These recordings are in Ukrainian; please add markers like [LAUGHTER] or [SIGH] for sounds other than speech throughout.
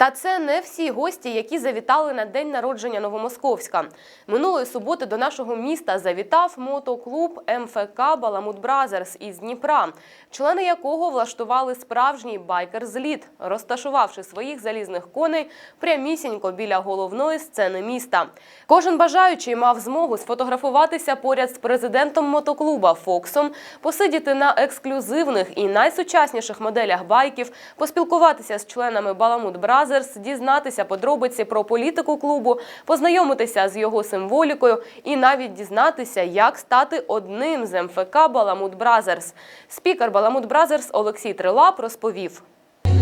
Та це не всі гості, які завітали на день народження Новомосковська. Минулої суботи до нашого міста завітав мотоклуб МФК Баламут Бразерс із Дніпра, члени якого влаштували справжній байкер-зліт, розташувавши своїх залізних коней прямісінько біля головної сцени міста. Кожен бажаючий мав змогу сфотографуватися поряд з президентом мотоклуба Фоксом, посидіти на ексклюзивних і найсучасніших моделях байків, поспілкуватися з членами Баламут Бразерс, дізнатися подробиці про політику клубу, познайомитися з його символікою і навіть дізнатися, як стати одним з МФК Баламут Бразерс. Спікер Баламут Бразерс Олексій Трилап розповів.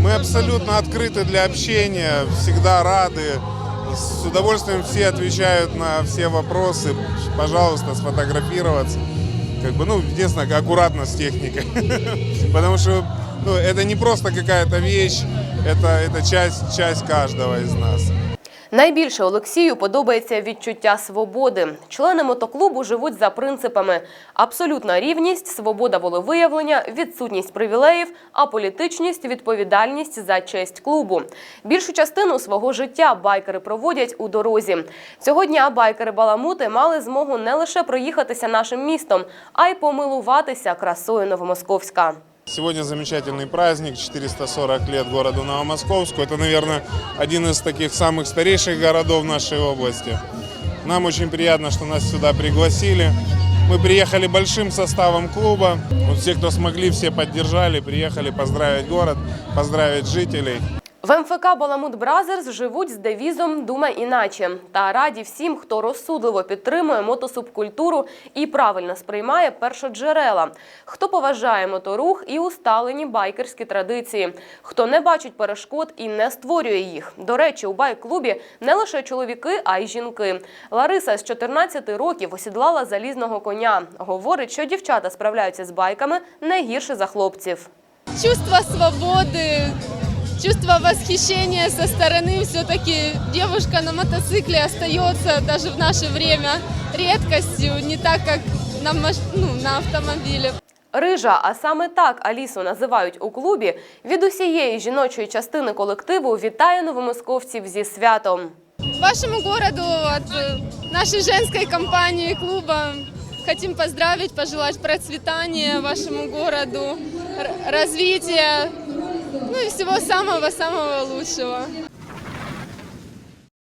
Мы абсолютно открыты для общения, всегда рады. С удовольствием все отвечают на все вопросы. Пожалуйста, сфотографироваться. Как бы, ну, единственное, аккуратно с техникой. [LAUGHS] Потому что ну, это не просто какая-то вещь, это, это часть, часть каждого из нас. Найбільше Олексію подобається відчуття свободи. Члени мотоклубу живуть за принципами: абсолютна рівність, свобода волевиявлення, відсутність привілеїв, аполітичність, відповідальність за честь клубу. Більшу частину свого життя байкери проводять у дорозі. Цього дня байкери Баламути мали змогу не лише проїхатися нашим містом, а й помилуватися красою Новомосковська. Сегодня замечательный праздник, 440 лет городу Новомосковску. Это, наверное, один из таких самых старейших городов нашей области. Нам очень приятно, что нас сюда пригласили. Мы приехали большим составом клуба. Вот все, кто смогли, все поддержали, приехали поздравить город, поздравить жителей. В МФК Баламут Бразерс живуть з девізом Думай іначе та раді всім, хто розсудливо підтримує мотосубкультуру і правильно сприймає першоджерела, хто поважає моторух і усталені байкерські традиції, хто не бачить перешкод і не створює їх. До речі, у байк-клубі не лише чоловіки, а й жінки. Лариса з 14 років осідлала залізного коня. Говорить, що дівчата справляються з байками не гірше за хлопців. чувство свободы, чувство восхищения со стороны. Все-таки девушка на мотоцикле остается даже в наше время редкостью, не так, как на, ну, на автомобиле. Рижа, а саме так Алісу називають у клубі, від усієї жіночої частини колективу вітає новомосковців зі святом. Вашему городу э, нашей женской компании клуба хотим поздравить, пожелать процветания вашему городу, развития, ну и всего самого-самого лучшего.